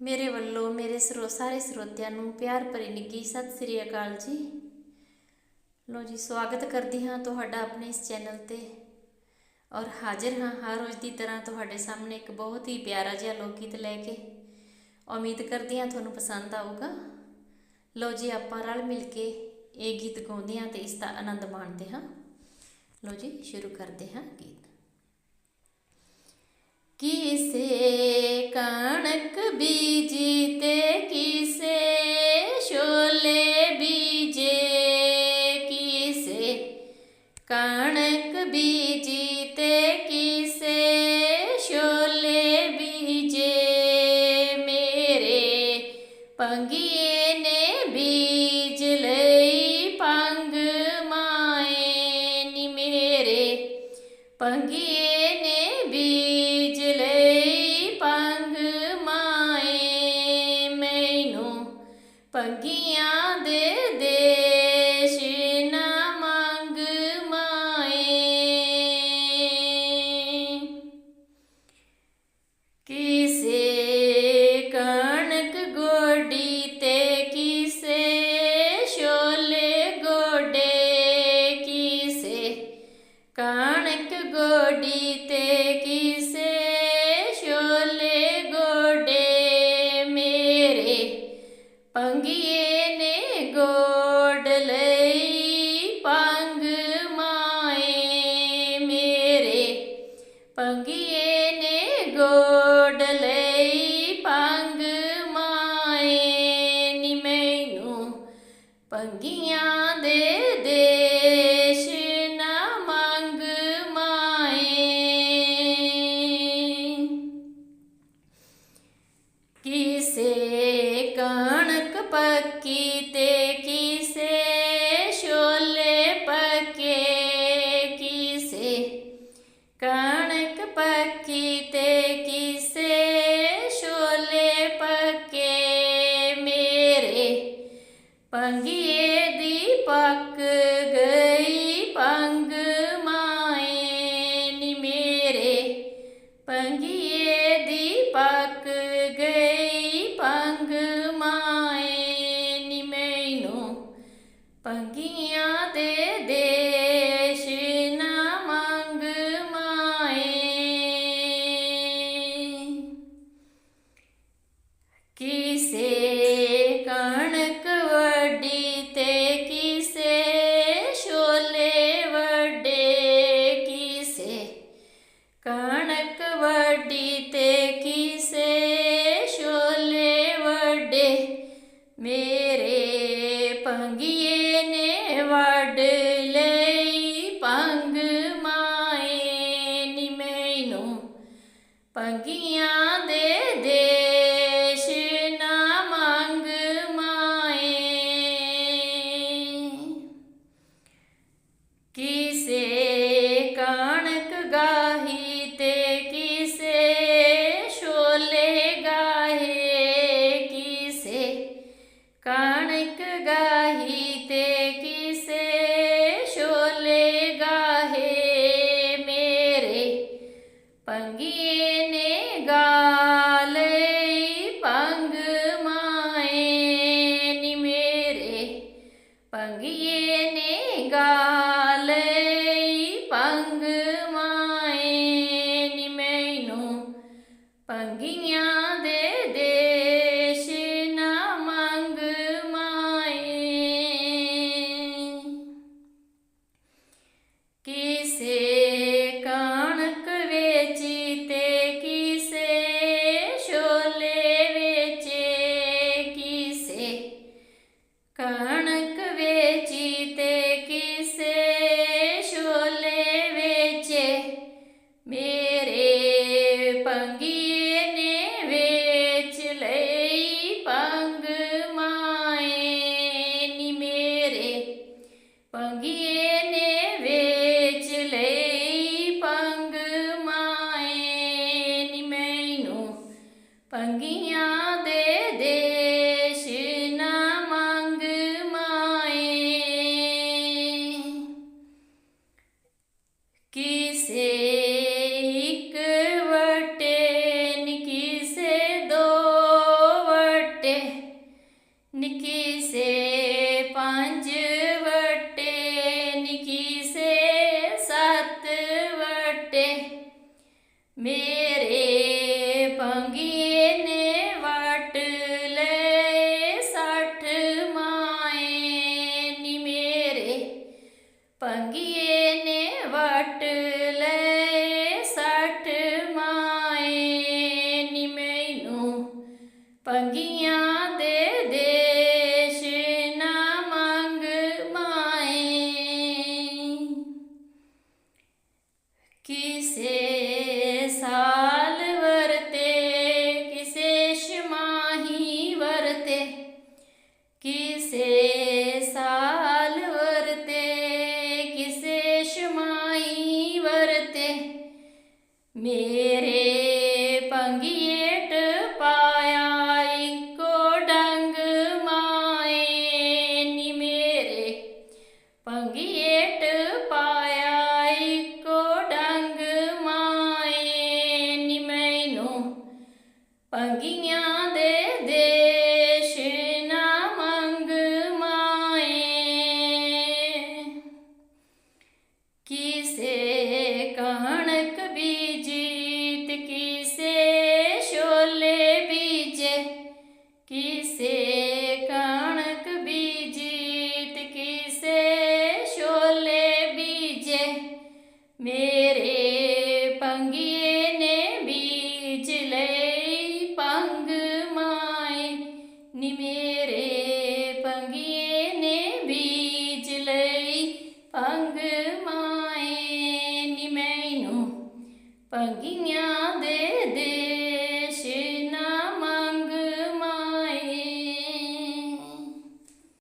ਮੇਰੇ ਵੱਲੋਂ ਮੇਰੇ ਸਰੋ, ਸਾਰੇ ਸਰੋਤਿਆਂ ਨੂੰ ਪਿਆਰ ਭਰੀ ਨਿੱਘੀ ਸਤਿ ਸ੍ਰੀ ਅਕਾਲ ਜੀ। ਲੋ ਜੀ, ਸਵਾਗਤ ਕਰਦੀ ਹਾਂ ਤੁਹਾਡਾ ਆਪਣੇ ਇਸ ਚੈਨਲ ਤੇ। ਔਰ ਹਾਜ਼ਰ ਹਾਂ ਹਰ ਰੋਜ਼ ਦੀ ਤਰ੍ਹਾਂ ਤੁਹਾਡੇ ਸਾਹਮਣੇ ਇੱਕ ਬਹੁਤ ਹੀ ਪਿਆਰਾ ਜਿਹਾ ਲੋਕ ਗੀਤ ਲੈ ਕੇ। ਉਮੀਦ ਕਰਦੀ ਹਾਂ ਤੁਹਾਨੂੰ ਪਸੰਦ ਆਊਗਾ। ਲੋ ਜੀ, ਆਪਾਂ ਰਲ ਮਿਲ ਕੇ ਇਹ ਗੀਤ ਗਾਉਂਦੇ ਹਾਂ ਤੇ ਇਸ ਦਾ ਆਨੰਦ ਮਾਣਦੇ ਹਾਂ। ਲੋ ਜੀ, ਸ਼ੁਰੂ ਕਰਦੇ ਹਾਂ ਗੀਤ। ਬੀਜੀ ਤੇ ਕਿਸੇ? ਛੋਲੇ ਬੀਜੇ ਕਿਸੇ? ਕਣਕ ਬੀਜੀ ਤੇ ਕਿਸੇ? ਛੋਲੇ ਬੀਜੇ ਮੇਰੇ ਪੰਗੀਏ ਨੇ ਬੀਜ ਲਈ ਪੰਗ ਮਾਏ ਨੀ ਮੇਰੇ ਪੰਗੀਏ ਪੰਗੀਏ ਨੇ ਗੋਡ ਲਈ ਪੰਗ ਮਾਏ ਮੇਰੇ। ਪੰਗੀਏ ਨੇ ਗੋਡ ਲਈ ਪੰਗ ਮਾਏ ਨੀ ਮੈਨੂੰ। ਪੰਗੀਆਂ ਦੇ ਦੇਸ਼ ਨਾ ਮੰਗ ਮਾਏ। ਕਿਸੇ ਕਣਕ ਕਣਕ ਗਾਹੀ ਤੇ ਕਿਸੇ ਛੋਲੇ ਗਾਹੇ ਮੇਰੇ ਪੰਗੀਏ ਨੇ ਗਾਲਈ ਪੰਗ ਮਾਏ ਨੀ ਮੇਰੇ ਪੰਗੀਏ ਨੇ ਗਾਲਈ ਪੰਗ ਮਾਏ ਨੀ ਮੈਨੂੰ ਪੰਗੀਆਂ ਦੇ ਦੇ ਮੇਰੇ ਪੰਗੀਏ ਨੇ ਵੇਚ ਲਈ ਪੰਗ ਮਾਏ ਨੀ ਮੇਰੇ। ਪੰਗੀਏ ਨੇ ਵੇਚ ਲਈ ਪੰਗ ਮਾਏ ਨੀ ਮੈਨੂੰ। ਪੰਗੀਆਂ ਦੇ ਦੇਸ਼ ਨਾ ਮੰਗ ਮਾਏ। ਕੀ ਅੰਗੀਆਂ ਦੇ ਦੇਸ਼ ਨਾ ਮੰਗ ਮਾਏ। ਕਣਕ ਬੀਜੀਤ, ਕਿਸੇ ਛੋਲੇ ਬੀਜੇ। ਕਿਸੇ ਕਣਕ ਬੀਜੀਤ, ਕਿਸੇ ਛੋਲੇ ਬੀਜੇ। ਮੇਰੇ અંગ માએ નિમૈનું પગિયા